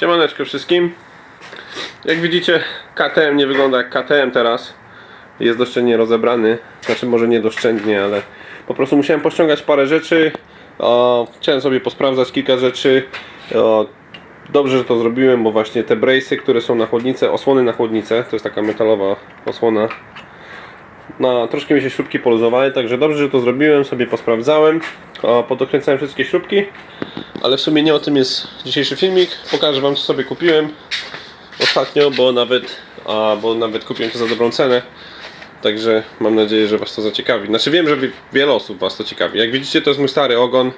Siemaneczko wszystkim. Jak widzicie, KTM nie wygląda jak KTM teraz. Jest doszczędnie rozebrany. Znaczy może nie doszczędnie, ale po prostu musiałem pościągać parę rzeczy. O, chciałem sobie posprawdzać kilka rzeczy. O, dobrze, że to zrobiłem, bo właśnie te brace'y, które są na chłodnicę, osłony na chłodnicę, to jest taka metalowa osłona. No, troszkę mi się śrubki poluzowały, także dobrze, że to zrobiłem, sobie posprawdzałem. Podokręcałem wszystkie śrubki. Ale w sumie nie o tym jest dzisiejszy filmik. Pokażę Wam co sobie kupiłem ostatnio, bo nawet, a, bo nawet kupiłem to za dobrą cenę. Także mam nadzieję, że Was to zaciekawi. Znaczy wiem, że wi- wiele osób Was to ciekawi. Jak widzicie to jest mój stary ogon.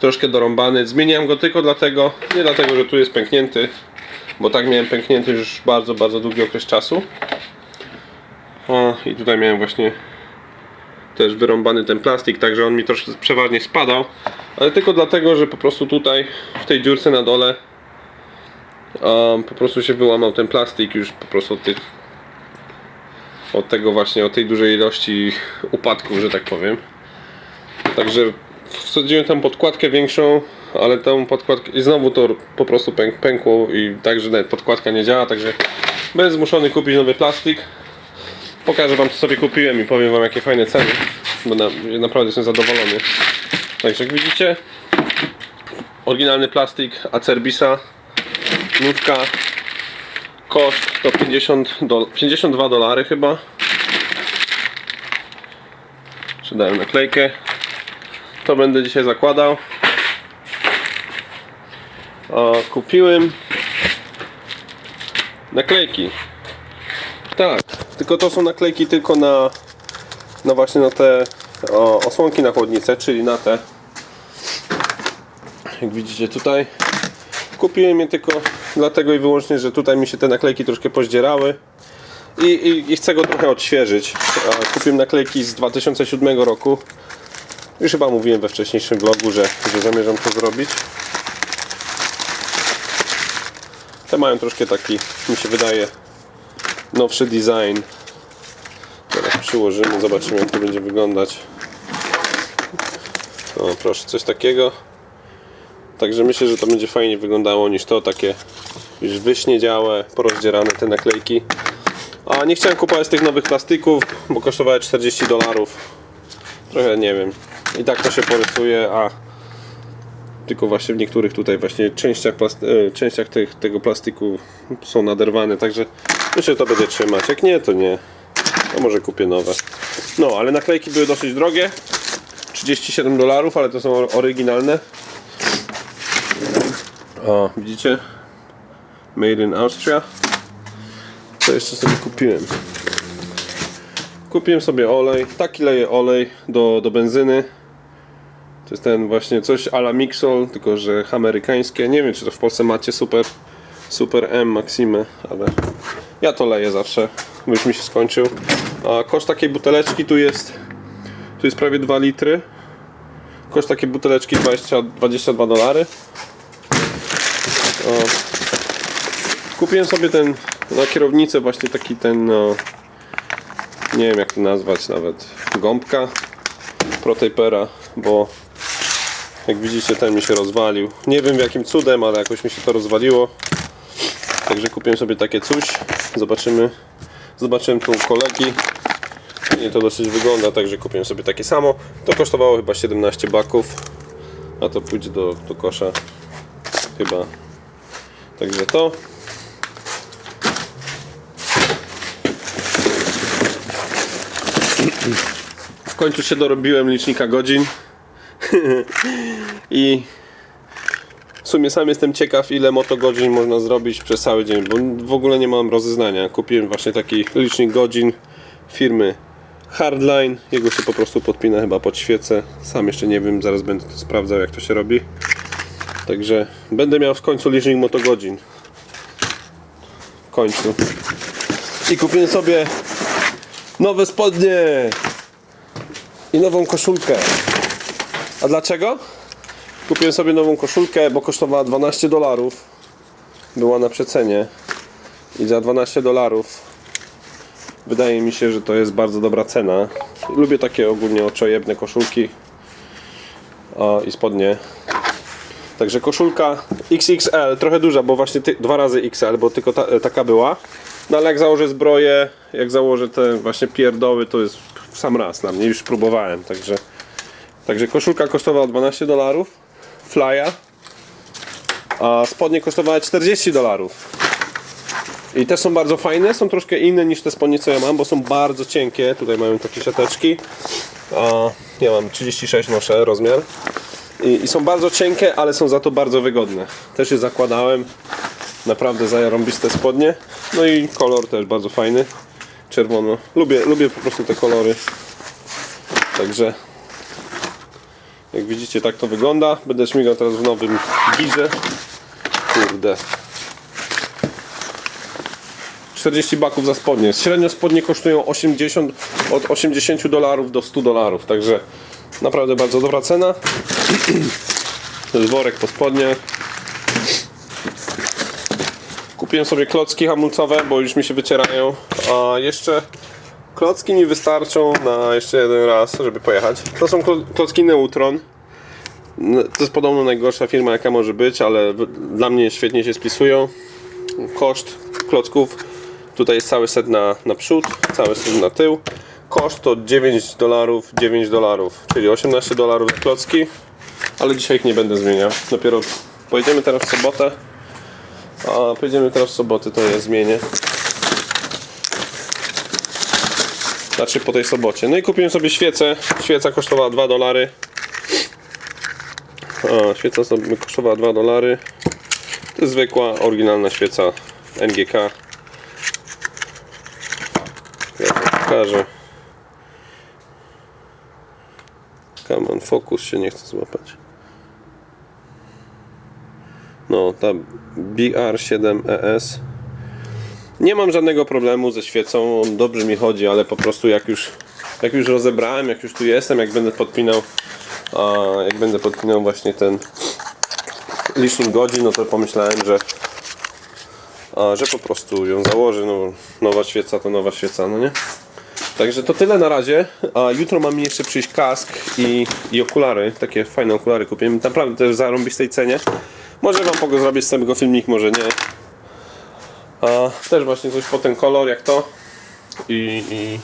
Troszkę dorąbany. Zmieniłem go tylko dlatego, nie dlatego, że tu jest pęknięty. Bo tak miałem pęknięty już bardzo, bardzo długi okres czasu. O, i tutaj miałem właśnie też wyrąbany ten plastik, także on mi troszkę przeważnie spadał, ale tylko dlatego, że po prostu tutaj w tej dziurce na dole um, po prostu się wyłamał ten plastik już po prostu od tych od tego właśnie, od tej dużej ilości upadków, że tak powiem. Także wsadziłem tam podkładkę większą, ale tą podkładkę i znowu to po prostu pęk, pękło i także nawet podkładka nie działa, także będę zmuszony kupić nowy plastik. Pokażę wam co sobie kupiłem i powiem wam jakie fajne ceny, bo na, naprawdę jestem zadowolony. Także jak widzicie, oryginalny plastik Acerbisa, nutka, koszt to 50 do, 52 dolary chyba. Przydałem naklejkę. To będę dzisiaj zakładał. A, kupiłem naklejki. Tylko to są naklejki tylko na, na właśnie na te o, osłonki na chłodnicę, czyli na te. Jak widzicie tutaj. Kupiłem je tylko dlatego i wyłącznie, że tutaj mi się te naklejki troszkę pozdzierały. I, i, i chcę go trochę odświeżyć. Kupiłem naklejki z 2007 roku. Już chyba mówiłem we wcześniejszym vlogu, że, że zamierzam to zrobić. Te mają troszkę taki, mi się wydaje, nowszy design. Przyłożymy, zobaczymy jak to będzie wyglądać. O, proszę, coś takiego. Także myślę, że to będzie fajnie wyglądało niż to takie już wyśniedziałe, porozdzierane te naklejki. A nie chciałem kupować tych nowych plastików, bo kosztowały 40 dolarów. Trochę nie wiem. I tak to się porysuje, a tylko właśnie w niektórych tutaj właśnie częściach, plasty- e, częściach tych, tego plastiku są naderwane, także myślę, że to będzie trzymać. Jak nie, to nie. To może kupię nowe. No, ale naklejki były dosyć drogie. 37 dolarów, ale to są or- oryginalne. O, widzicie? Made in Austria. Co jeszcze sobie kupiłem? Kupiłem sobie olej. Taki leję olej do, do benzyny. To jest ten właśnie coś ala Mixol, tylko że amerykańskie. Nie wiem czy to w Polsce macie super, super M Maxime, ale ja to leję zawsze, już mi się skończył. A koszt takiej buteleczki tu jest, tu jest prawie 2 litry. Koszt takiej buteleczki 20, 22 dolary. O. Kupiłem sobie ten na kierownicę właśnie taki ten no, nie wiem jak to nazwać nawet gąbka protejpera, bo jak widzicie ten mi się rozwalił. Nie wiem jakim cudem, ale jakoś mi się to rozwaliło. Także kupiłem sobie takie coś. Zobaczymy. Zobaczyłem tu kolegi. Nie to dosyć wygląda, także kupiłem sobie takie samo. To kosztowało chyba 17 baków. A to pójdzie do, do kosza. Chyba. Także to. W końcu się dorobiłem licznika godzin. I w sumie sam jestem ciekaw, ile motogodzin można zrobić przez cały dzień, bo w ogóle nie mam rozeznania. Kupiłem właśnie taki licznik godzin firmy Hardline. Jego się po prostu podpina chyba pod świecę. Sam jeszcze nie wiem, zaraz będę sprawdzał, jak to się robi. Także będę miał w końcu licznik motogodzin. W końcu. I kupiłem sobie nowe spodnie i nową koszulkę. A dlaczego? Kupiłem sobie nową koszulkę, bo kosztowała 12 dolarów. Była na przecenie. I za 12 dolarów wydaje mi się, że to jest bardzo dobra cena. Lubię takie ogólnie oczojebne koszulki o, i spodnie. Także koszulka XXL, trochę duża, bo właśnie ty, dwa razy XL, bo tylko ta, taka była. No ale jak założę zbroję, jak założę te właśnie pierdoły, to jest w sam raz na mnie, już próbowałem, także Także koszulka kosztowała 12 dolarów, flya, a spodnie kosztowały 40 dolarów. I te są bardzo fajne, są troszkę inne niż te spodnie co ja mam, bo są bardzo cienkie, tutaj mają takie siateczki. Ja mam 36 noszę rozmiar. I, I są bardzo cienkie, ale są za to bardzo wygodne. Też je zakładałem. Naprawdę zarąbiste spodnie. No i kolor też bardzo fajny. Czerwono. Lubię, lubię po prostu te kolory. Także jak widzicie tak to wygląda. Będę śmigał teraz w nowym girze. Kurde. 40 baków za spodnie. Średnio spodnie kosztują 80, od 80 dolarów do 100 dolarów. Także naprawdę bardzo dobra cena. To jest worek po spodnie. Kupiłem sobie klocki hamulcowe, bo już mi się wycierają. A jeszcze klocki mi wystarczą na jeszcze jeden raz, żeby pojechać. To są klo- klocki Neutron. No, To jest podobno najgorsza firma jaka może być, ale dla mnie świetnie się spisują. Koszt klocków tutaj jest cały set na, na przód, cały set na tył. Koszt to 9 dolarów, 9 dolarów, czyli 18 dolarów za klocki, ale dzisiaj ich nie będę zmieniał. Dopiero pojedziemy teraz w sobotę, a pojedziemy teraz w sobotę, to je zmienię. Znaczy po tej sobocie. No i kupiłem sobie świecę. Świeca kosztowała 2 dolary. Świeca sobie kosztowała 2 dolary. To jest zwykła, oryginalna świeca NGK. Ja to pokażę. Come on, focus się nie chce złapać. No, ta BR7ES. Nie mam żadnego problemu ze świecą, dobrze mi chodzi, ale po prostu jak już, jak już rozebrałem, jak już tu jestem, jak będę podpinał, a, jak będę podpinał właśnie ten licznik godzin, no to pomyślałem, że a, że po prostu ją założę, no nowa świeca to nowa świeca, no nie? Także to tyle na razie, a jutro ma mi jeszcze przyjść kask i, i okulary, takie fajne okulary kupiłem, naprawdę też w zarąbistej cenie. Może wam mogę zrobić z tego filmik, może nie. Też właśnie coś po ten kolor jak to i, i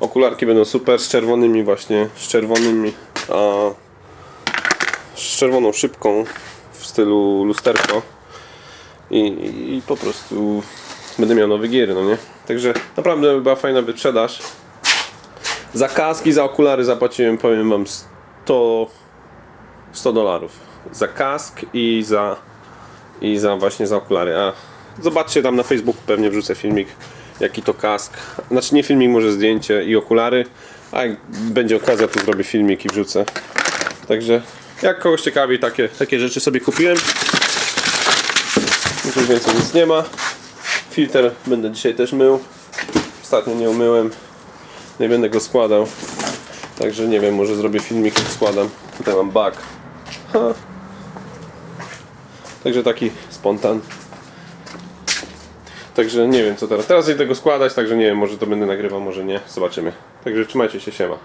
okularki będą super z czerwonymi właśnie, z czerwonymi z czerwoną szybką w stylu lusterko i, i, po prostu będę miał nowy gier, no nie? Także naprawdę była fajna wyprzedaż. Za kaski, za okulary zapłaciłem, powiem wam 100 100 dolarów. Za kask i za i za właśnie za okulary. A zobaczcie tam na Facebooku pewnie wrzucę filmik jaki to kask. Znaczy nie filmik, może zdjęcie i okulary. A jak będzie okazja to zrobię filmik i wrzucę. Także jak kogoś ciekawi takie, takie rzeczy sobie kupiłem. Tu więcej nic nie ma. Filtr będę dzisiaj też mył. Ostatnio nie umyłem. Nie będę go składał. Także nie wiem, może zrobię filmik jak składam. Tutaj mam. Ha. Także taki spontan. Także nie wiem co teraz. Teraz idę go składać, także nie wiem, może to będę nagrywał, może nie. Zobaczymy. Także trzymajcie się, siema.